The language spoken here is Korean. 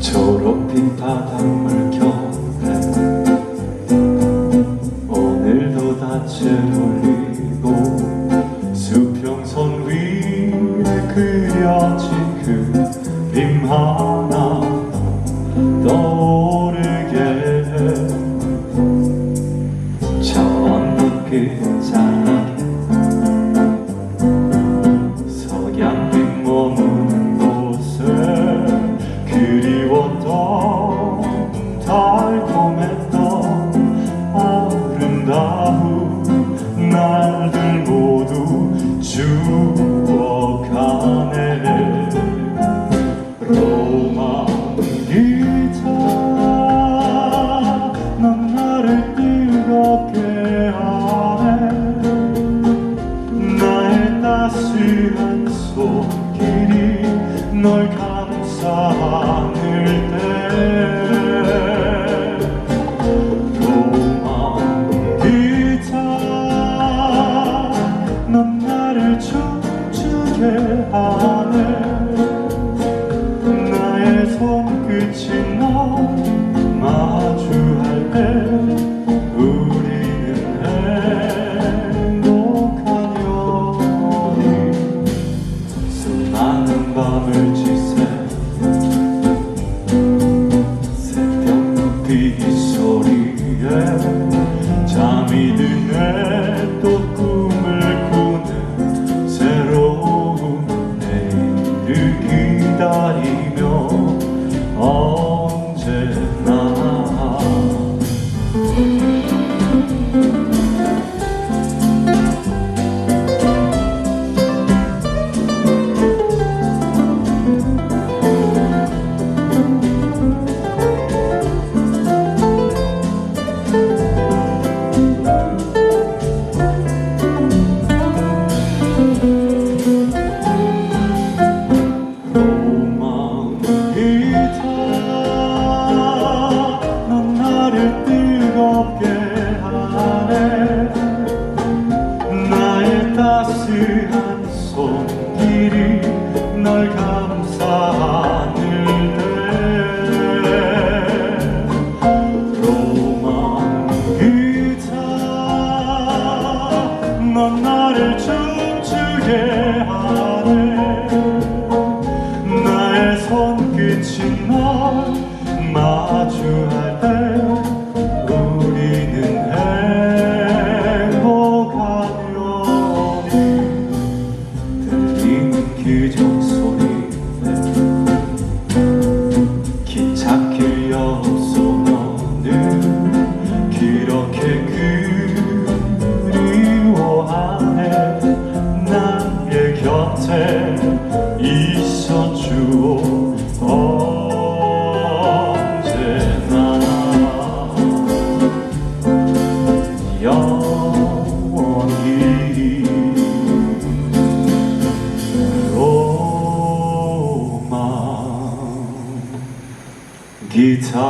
초록빛 바닷물 곁에 오늘도 다채 울리 그 사람 나는 밤을 지 convertido que 그저 소리. 기차길 옆소 너는 그렇게 그리워하네. 나의 곁에 있어주오. 기차